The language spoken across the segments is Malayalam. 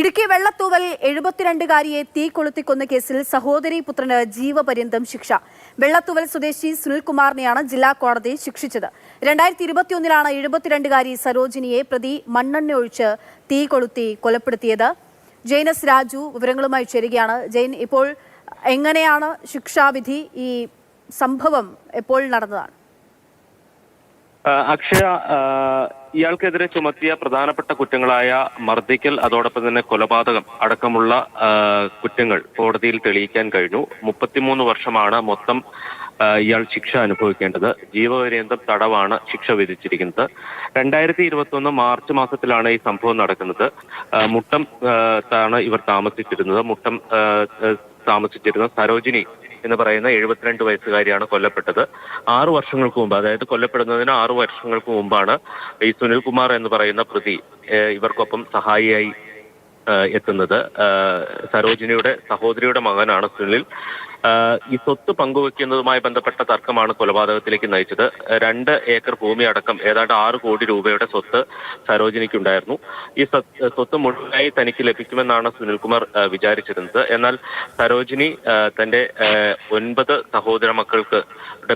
ഇടുക്കി വെള്ളത്തൂവൽ എഴുപത്തിരണ്ടുകാരിയെ തീ കൊളുത്തിക്കൊന്ന കേസിൽ സഹോദരി പുത്രന് ജീവപര്യന്തം ശിക്ഷ. വെള്ളത്തൂവൽ സ്വദേശി സുനിൽകുമാറിനെയാണ് ജില്ലാ കോടതി ശിക്ഷിച്ചത്. രണ്ടായിരത്തി ഇരുപത്തിയൊന്നിലാണ് എഴുപത്തിരണ്ടുകാരി സരോജിനിയെ പ്രതി മണ്ണെണ്ണ ഒഴിച്ച് തീ കൊളുത്തി കൊലപ്പെടുത്തിയത്. ജെയിനസ് രാജു വിവരങ്ങളുമായി ചേരുകയാണ്. ജെയിൻ ഇപ്പോൾ എങ്ങനെയാണ് ശിക്ഷാവിധി ഈ സംഭവം എപ്പോൾ നടന്നതാണ്? അക്ഷയ ഇയാൾക്കെതിരെ ചുമത്തിയ പ്രധാനപ്പെട്ട കുറ്റങ്ങളായ മർദ്ദിക്കൽ അതോടൊപ്പം തന്നെ കൊലപാതകം അടക്കമുള്ള കുറ്റങ്ങൾ കോടതിയിൽ തെളിയിക്കാൻ കഴിഞ്ഞു. മുപ്പത്തിമൂന്ന് വർഷമാണ് മൊത്തം ഇയാൾ ശിക്ഷ അനുഭവിക്കേണ്ടത്. ജീവപര്യന്തം തടവാണ് ശിക്ഷ വിധിച്ചിരിക്കുന്നത്. രണ്ടായിരത്തി ഇരുപത്തി ഒന്ന് മാർച്ച് മാസത്തിലാണ് ഈ സംഭവം നടക്കുന്നത്. മുട്ടം ത്താണ് ഇവർ താമസിച്ചിരുന്നത്. മുട്ടം താമസിച്ചിരുന്ന സരോജിനി എന്ന് പറയുന്ന എഴുപത്തിരണ്ട് വയസ്സുകാരിയാണ് കൊല്ലപ്പെട്ടത്. ആറ് വർഷങ്ങൾക്ക് മുമ്പ് അതായത് കൊല്ലപ്പെടുന്നതിന് ആറു വർഷങ്ങൾക്ക് മുമ്പാണ് ഈ സുനിൽകുമാർ എന്ന് പറയുന്ന പ്രതി ഇവർക്കൊപ്പം സഹായിയായി എത്തുന്നത്. സരോജിനിയുടെ സഹോദരിയുടെ മകനാണ് സുനിൽ. ഈ സ്വത്ത് പങ്കുവെക്കുന്നതുമായി ബന്ധപ്പെട്ട തർക്കമാണ് കൊലപാതകത്തിലേക്ക് നയിച്ചത്. രണ്ട് ഏക്കർ ഭൂമി അടക്കം ഏതാണ്ട് ആറ് കോടി രൂപയുടെ സ്വത്ത് സരോജിനിക്കുണ്ടായിരുന്നു. ഈ സ്വത്ത് മുഴുവനായി തനിക്ക് ലഭിക്കുമെന്നാണ് സുനിൽകുമാർ വിചാരിച്ചിരുന്നത്. എന്നാൽ സരോജിനി തന്റെ ഒൻപത് സഹോദര മക്കൾക്ക്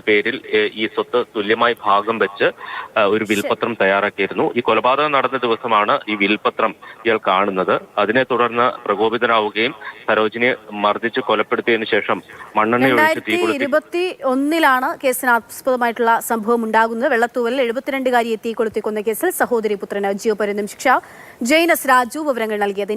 പേരിൽ ഈ സ്വത്ത് തുല്യമായി ഭാഗം വെച്ച് ഒരു വിൽപത്രം തയ്യാറാക്കിയിരുന്നു. ഈ കൊലപാതകം നടന്ന ദിവസമാണ് ഈ വിൽപത്രം ഇയാൾ കാണുന്നത്. അതിനെ തുടർന്ന് പ്രകോപിതനാവുകയും സരോജിനിയെ മർദ്ദിച്ച് കൊലപ്പെടുത്തിയതിനു ശേഷം മണ്ണെണ്ണ കൊളുത്തി ഇരുപത്തി ഒന്നിലാണ് കേസിന് ആസ്പദമായിട്ടുള്ള സംഭവം ഉണ്ടാകുന്നത്. വെള്ളത്തൂവലിൽ എഴുപത്തിരണ്ടുകാരിയെ തീ കൊളുത്തിക്കൊന്ന കേസിൽ സഹോദരി പുത്രന് ജീവപര്യന്തം ശിക്ഷ. ജെയിനസ് രാജു വിവരങ്ങൾ നൽകിയത്.